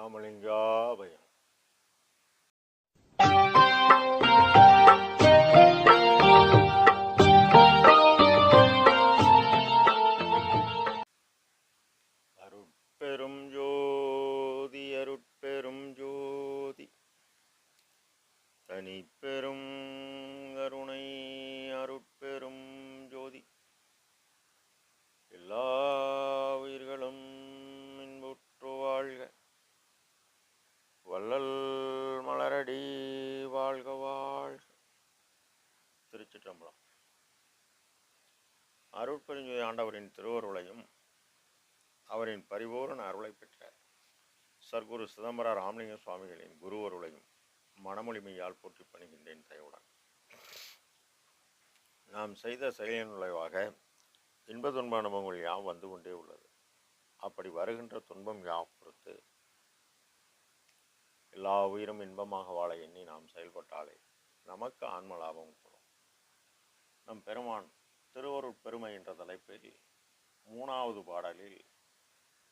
ராமலிங்காபயம். அருட்பெரும் ஜோதி அருட்பெரும் ஜோதி தனிப்பெரும் கருணை அருட்பெரும் ஜோதி எல்லா உயிர்களும் இன்புற்று வாழ்க வள்ளல் மலரடி வாழ்க வாழ்க திருச்சிற்றம்பலம் அருட்பெருஞ்சோதி ஆண்டவரின் திருவருளையும் அவரின் பரிபூரண அருளை பெற்ற சர்க்குரு சிதம்பர ராமலிங்க சுவாமிகளின் குருவருளையும் மனமொழிமையால் போற்றி பணிகின்றேன் தயவுடன். நாம் செய்த செயலின் நுழைவாக இன்ப துன்ப அனுபவங்கள் யாவும் வந்து கொண்டே உள்ளது. அப்படி வருகின்ற துன்பம் யாவும் பொறுத்து எல்லா உயிரும் இன்பமாக வாழ எண்ணி நாம் செயல்பட்டாலே நமக்கு ஆன்ம லாபம் கூடும். நம் பெருமான் திருவருட் பெருமை என்ற தலைப்பில் மூணாவது பாடலில்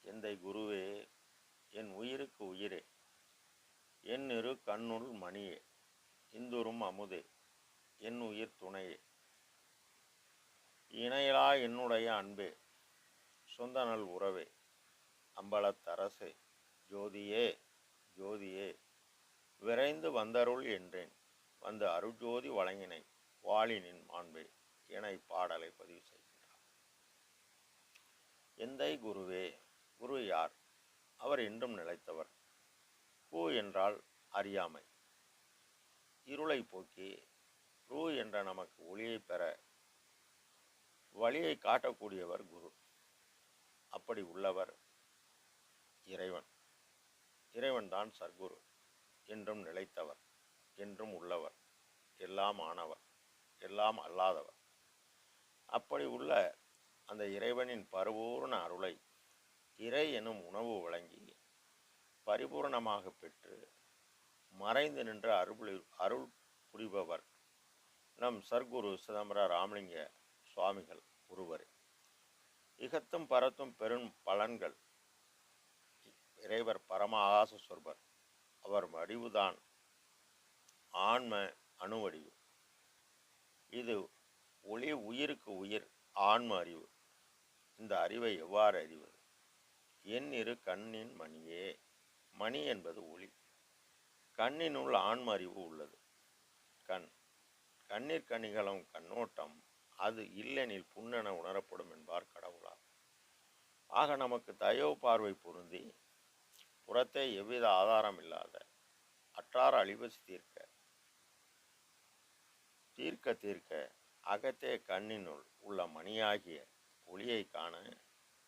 எந்தை குருவே என் உயிருக்கு உயிரே என் இரு கண்ணுள் மணியே இந்துரும் அமுதே என் உயிர் துணையே. இணையலா என்னுடைய அன்பே சொந்த நல் உறவே அம்பலத்தரசே ஜோதியே ஜோதியே விரைந்து வந்தருள் என்றேன் வந்து அருட்ஜோதி வழங்கினை வாளினின் மாண்பே. என இப்பாடலை பதிவு செய்கின்றார் எந்தை குருவே குரு யார்? அவர் என்றும் நிலைத்தவர். கு என்றால் அறியாமை. இருளை போக்கி ரு என்ற நமக்கு ஒளியை பெற வழியை காட்டக்கூடியவர் குரு. அப்படி உள்ளவர் இறைவன். இறைவன் தான் சர்க்குரு. என்றும் நிலைத்தவர். என்றும் உள்ளவர். எல்லாம் ஆனவர். எல்லாம் அல்லாதவர். அப்படி உள்ள அந்த இறைவனின் பரிபூர்ண அருளை இறை எனும் உணவு வழங்கி பரிபூர்ணமாக பெற்று மறைந்து நின்ற அருள் அருள் புரிபவர் நம் சர்க்குரு சிதம்பர ராமலிங்க சுவாமிகள் ஒருவர். இகத்தும் பரத்தும் பெரும் பலன்கள் இறைவர் பரம ஆகாச சொற்பர். அவர் வடிவுதான் ஆன்ம அணுவடிவு. இது ஒளி உயிருக்கு உயிர் ஆன்ம அறிவு. இந்த அறிவை எவ்வாறு அறிவது? என் இரு கண்ணின் மணியே. மணி என்பது ஒளி. கண்ணினுள் ஆன்ம அறிவு உள்ளது. கண். கண்ணீர் கணிகளும் கண்ணோட்டம். அது இல்லெனில் புண்ணென உணரப்படும் என்பார் கடவுளார். ஆக நமக்கு தயவு பார்வை பொருந்தி புறத்தே எவ்வித ஆதாரம் இல்லாத அற்றார் அழிவசி தீர்க்க தீர்க்க தீர்க்க அகத்தே கண்ணினுள் உள்ள மணியாகிய ஒளியை காண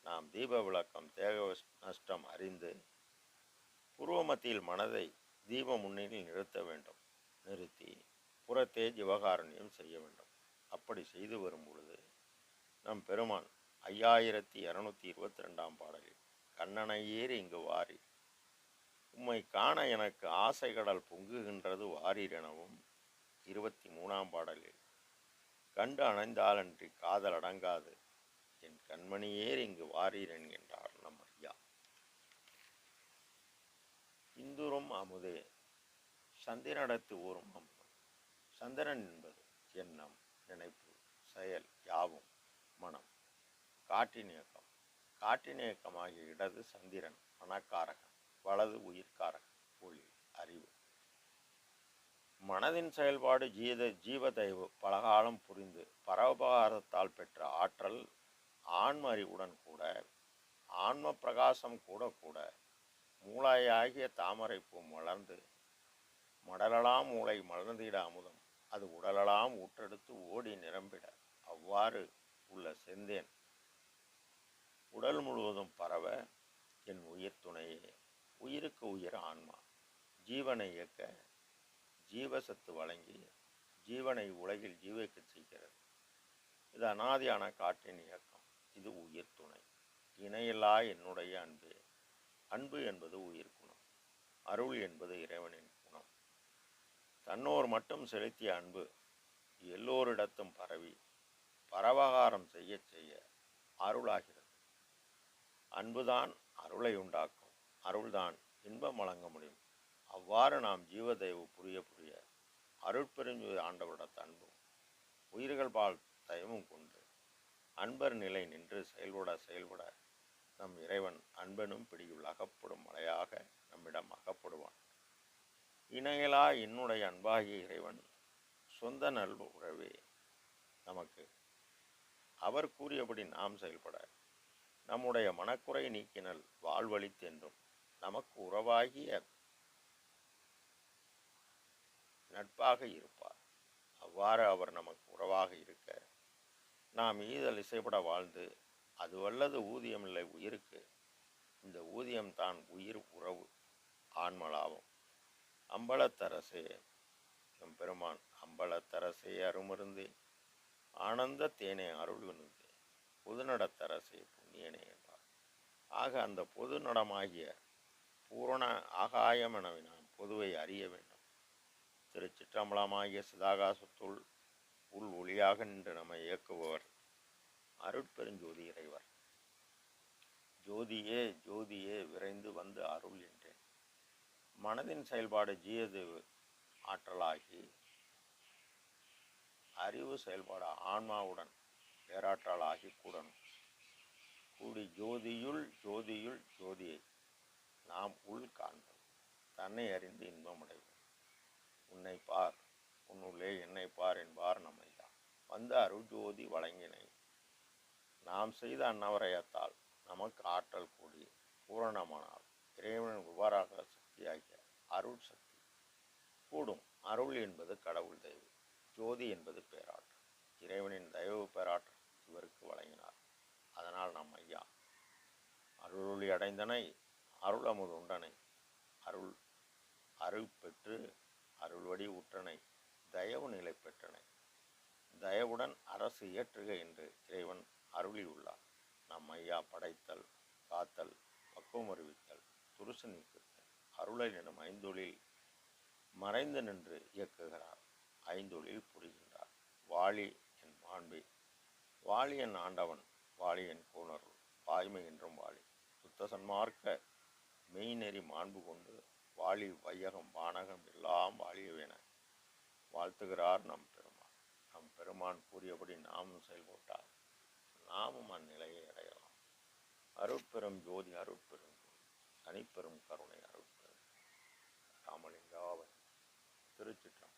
நாம் தீப விளக்கம் தேக நஷ்டம் அறிந்து புருவமத்தியில் மனதை தீப முன்னிலையில் நிறுத்த வேண்டும். நிறுத்தி புறத்தே ஜிவகாரண்யம் செய்ய வேண்டும். அப்படி செய்து வரும் பொழுது நம் பெருமான் ஐயாயிரத்தி இரநூத்தி இருபத்தி ரெண்டாம் பாடலில் கண்ணனை இங்கு வாரி. உம்மை காண எனக்கு ஆசை கடல் பொங்குகின்றது வாரீர் எனவும் இருபத்தி மூணாம் பாடலில் கண்டு அணைந்தாலன்றி காதல் அடங்காது. என் கண்மணியேர் இங்கு வாரீர் என்கின்றார் நம் ஐயா இந்துரும் அமுதே சந்திரனடத்து ஊரும் அமுதம். சந்திரன் என்பது எண்ணம் நினைப்பு செயல் யாவும் மனம். காற்றின் இயக்கம் காற்றின் இயக்கமாகிய இடது சந்திரன் மனக்காரகன் வலது உயிர்காரகன் மனதின் செயல்பாடு ஜீத ஜீவதயவு பலகாலம் புரிந்து பரோபகாரத்தால் பெற்ற ஆற்றல் ஆன்ம அறிவுடன் கூட ஆன்ம பிரகாசம் கூட கூட மூளாயாகிய தாமரை பூ மலர்ந்து மடலலாம் மூளை மலர்ந்திட அமுதம். அது உடலலாம் ஊற்றெடுத்து ஓடி நிரம்பிட. அவ்வாறு உள்ள செந்தேன். உடல் முழுவதும் பரவ என் உயிர் துணையே. உயிருக்கு உயிர் ஆன்மா. ஜீவனை இயக்க ஜீவசத்து வழங்கி ஜீவனை உலகில் ஜீவிக்க செய்கிறது. இது அனாதியான காற்றின் இயக்கம். இது உயிர் துணை. இணையில்லா என்னுடைய அன்பு. அன்பு என்பது உயிர் குணம். அருள் என்பது இறைவனின் குணம். தன்னோர் மட்டும் செலுத்திய அன்பு எல்லோரிடத்தும் பரவி பரவகாரம் செய்ய செய்ய அருளாகிறது. அன்புதான் அருளை உண்டாக்கும். அருள்தான் இன்பம் வழங்க முடியும். அவ்வாறு நாம் ஜீவதயவு புரிய புரிய அருட்பெருஞ்சோதி ஆண்டவரிடத்த அன்பும் உயிர்கள் பால் தயமும் கொண்டு அன்பர் நிலை நின்று செயல்பட செயல்பட நம் இறைவன் அன்பனும் பிடியுள் அகப்படும் மலையாக நம்மிடம் அகப்படுவான். இணையலா என்னுடைய அன்பாகிய இறைவன் சொந்த நல்பு உறவே நமக்கு அவர் கூறியபடி நாம் செயல்பட நம்முடைய மனக்குறை நீக்கினல் வாழ்வழித்தென்றும் நமக்கு உறவாகிய நட்பாக இருப்பார். அவ்வாறு அவர் நமக்கு உறவாக இருக்க நாம் ஈதல் இசைப்பட வாழ்ந்து அது வல்லது ஊதியமில்லை உயிருக்கு இந்த ஊதியம்தான் உயிர் உறவு ஆன்மலாவும் அம்பலத்தரசே எம் பெருமான் அம்பலத்தரசே அருமருந்தே ஆனந்த தேனே அருள்விருந்தே பொதுநடத்தரசே புண்ணியனே என்பார் ஆக அந்த பொது நடமாகிய பூரண ஆகாயம் என நாம் பொதுவை அறிய வேண்டும். திருச்சிற்றம்பலமாகிய சிதாகாசத்துள் உள் ஒளியாக நின்று நம்மை இயக்குபவர் அருட்பெருஞ்சோதி இறைவர். ஜோதியே ஜோதியே விரைந்து வந்து அருள் என்றேன். மனதின் செயல்பாடு ஜீயது ஆற்றலாகி அறிவு செயல்பாடு ஆன்மாவுடன் பேராற்றலாகி கூடணும். கூடி ஜோதியுள் ஜோதியுள் ஜோதியை நாம் உள் காண்போம். தன்னை அறிந்து இன்பமடைவோம் உன்னை பார் உன்னுள்ளே என்னை பார் என்பார் நம்மைதான் வந்த அருஜோதி வழங்கினை. நாம் செய்த அன்னவரையத்தால் நமக்கு ஆற்றல் கூடி பூரணமானால் இறைவனின் உபராக சக்தியாகிய அருள் சக்தி. கூடும் அருள் என்பது கடவுள் தெய்வம். ஜோதி என்பது பேராற்றல். இறைவனின் தயவு பேராற்றல் இவருக்கு வழங்கினார். அதனால் நம் ஐயா அருளொளி அடைந்தனை அருள் அமுது உண்டனை. அருள் அருள் பெற்று அருள்வடி உற்றனை தயவு நிலை பெற்றனை. தயவுடன் அரசு இயற்றுக என்று இறைவன் அருளியுள்ளார். நம் ஐயா படைத்தல் காத்தல் பக்குவம் அறிவித்தல் துருசு நீக்குத்தல் அருளை எனும் ஐந்தொழில் மறைந்து நின்று இயக்குகிறார். ஐந்தொழில் புரிகின்றார். வாளி என் மாண்பே. வாலி என் ஆண்டவன் வாலி என் கூணருள். வாய்மை என்றும் வாளி சுத்த சன்மார்க்க மெய்நெறி மாண்பு கொண்டு வாழி வையகம் வானகம் எல்லாம் வாழியவேன வாழ்த்துகிறார் நம் பெருமான். நம் பெருமான் கூறியபடி நாமும் செயல்பட்டால் நாமும் அந்நிலையை அடையலாம். அருட்பெரும் ஜோதி அருட்பெரும் ஜோதி தனிப்பெரும் கருணை அருட்பெரும் ராமலிங்காவன் திருச்சிற்றம்